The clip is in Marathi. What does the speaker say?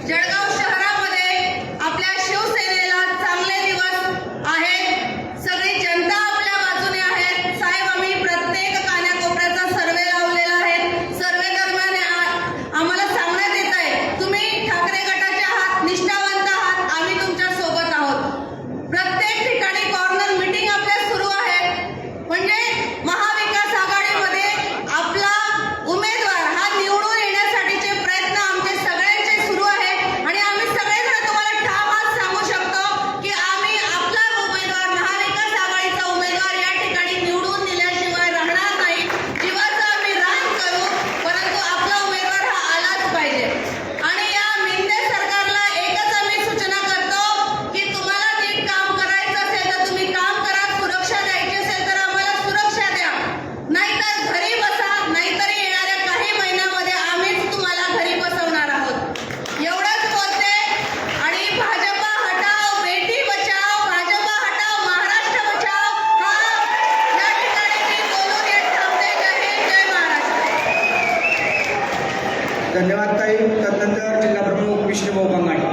Yo धन्यवाद ताई. तदनंतर जिल्हा प्रमुख विष्णुभाऊ बंगाणी.